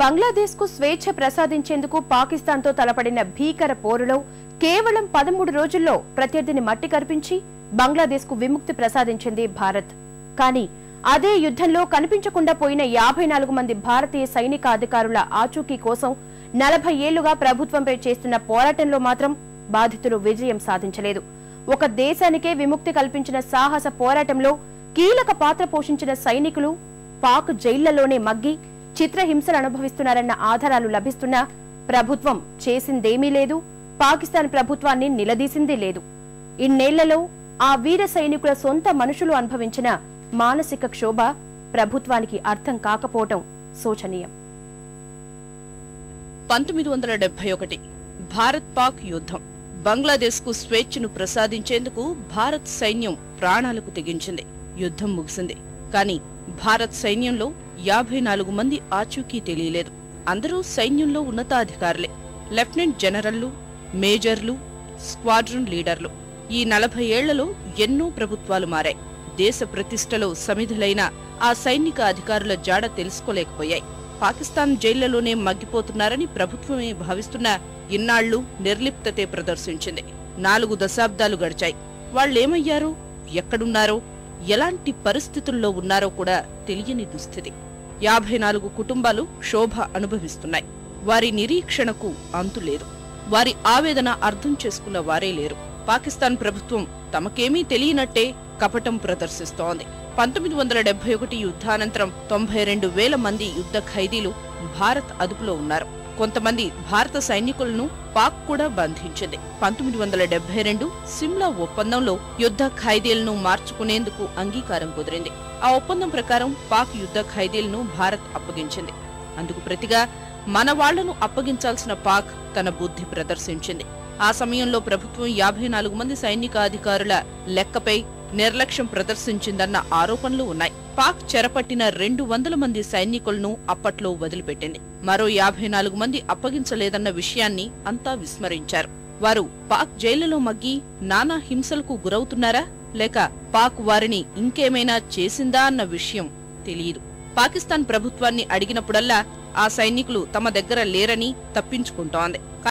బంగ్లాదేశ్కు స్వేచ్ఛ ప్రసాదించేందుకు పాకిస్తాన్తో తలపడిన భీకర పోరులో కేవలం పదమూడు రోజుల్లో ప్రత్యర్థిని మట్టి కరిపించి బంగ్లాదేశ్కు విముక్తి ప్రసాదించింది భారత్. కానీ అదే యుద్ధంలో కనిపించకుండా పోయిన యాభై నాలుగు మంది భారతీయ సైనిక అధికారుల ఆచూకీ కోసం నలభై ఏళ్ళుగా ప్రభుత్వంపై చేస్తున్న పోరాటంలో మాత్రం బాధితులు విజయం సాధించలేదు. ఒక దేశానికే విముక్తి కల్పించిన సాహస పోరాటంలో కీలక పాత్ర పోషించిన సైనికులు పాక్ జైళ్ళలోనే మగ్గి చిత్రహింసలు అనుభవిస్తున్నారన్న ఆధారాలు లభిస్తున్నా ప్రభుత్వం చేసిందేమీ లేదు. పాకిస్తాన్ ప్రభుత్వాన్ని నిలదీసిందే లేదు. ఇన్నేళ్ళలో ఆ వీర సైనికుల సొంత మనుషులు అనుభవించిన మానసిక క్షోభ ప్రభుత్వానికి అర్థం కాకపోవటం శోచనీయం. పంతొమ్మిది వందల డెబ్బై ఒకటి భారత్ పాక్ యుద్ధం. బంగ్లాదేశ్కు స్వేచ్ఛను ప్రసాదించేందుకు భారత్ సైన్యం ప్రాణాలకు తెగించింది. యుద్ధం ముగిసింది. కాని భారత్ సైన్యంలో యాభై నాలుగు మంది ఆచూకీ తెలియలేదు. అందరూ సైన్యంలో ఉన్నతాధికారులే. లెఫ్టినెంట్ జనరల్లు మేజర్లు స్క్వాడ్రన్ లీడర్లు. ఈ నలభై ఏళ్ళలో ఎన్నో ప్రభుత్వాలు మారాయి. దేశ ప్రతిష్టలో సమిధులైన ఆ సైనిక అధికారుల జాడ తెలుసుకోలేకపోయాయి. పాకిస్తాన్ జైళ్ళలోనే మగ్గిపోతున్నారని ప్రభుత్వమే భావిస్తున్న ఇన్నాళ్ళు నిర్లిప్తతే ప్రదర్శించింది. నాలుగు దశాబ్దాలు గడిచాయి. వాళ్ళేమయ్యారో? ఎక్కడున్నారో? ఎలాంటి పరిస్థితుల్లో ఉన్నారో కూడా తెలియని దుస్థితి. యాభై నాలుగు కుటుంబాలు శోభ అనుభవిస్తున్నాయి. వారి నిరీక్షణకు అంతులేదు వారి ఆవేదన అర్థం చేసుకున్న వారే లేరు. పాకిస్తాన్ ప్రభుత్వం తమకేమీ తెలియనట్టే కపటం ప్రదర్శిస్తోంది. పంతొమ్మిది వందల డెబ్బై ఒకటి యుద్ధానంతరం తొంభై రెండు వేల మంది యుద్ధ ఖైదీలు భారత్ అదుపులో ఉన్నారు. కొంతమంది భారత సైనికులను పాక్ కూడా బంధించింది. పంతొమ్మిది వందల డెబ్బై రెండు సిమ్లా ఒప్పందంలో యుద్ధ ఖైదీలను మార్చుకునేందుకు అంగీకారం కుదిరింది. ఆ ఒప్పందం ప్రకారం పాక్ యుద్ధ ఖైదీలను భారత్ అప్పగించింది. అందుకు ప్రతిగా మన వాళ్ళను అప్పగించాల్సిన పాక్ తన బుద్ధి ప్రదర్శించింది. ఆ సమయంలో ప్రభుత్వం యాభై నాలుగు మంది సైనిక అధికారుల లెక్కపై నిర్లక్ష్యం ప్రదర్శించిందన్న ఆరోపణలు ఉన్నాయి. పాక్ చెరపట్టిన రెండు వందల మంది సైనికులను అప్పట్లో వదిలిపెట్టింది. మరో యాభై నాలుగు మంది అప్పగించలేదన్న విషయాన్ని అంతా విస్మరించారు. వారు పాక్ జైలులో మగ్గి నానా హింసలకు గురవుతున్నారా? లేక పాక్ వారిని ఇంకేమైనా చేసిందా అన్న విషయం తెలియదు. పాకిస్తాన్ ప్రభుత్వాన్ని అడిగినప్పుడల్లా ఆ సైనికులు తమ దగ్గర లేరని తప్పించుకుంటోంది.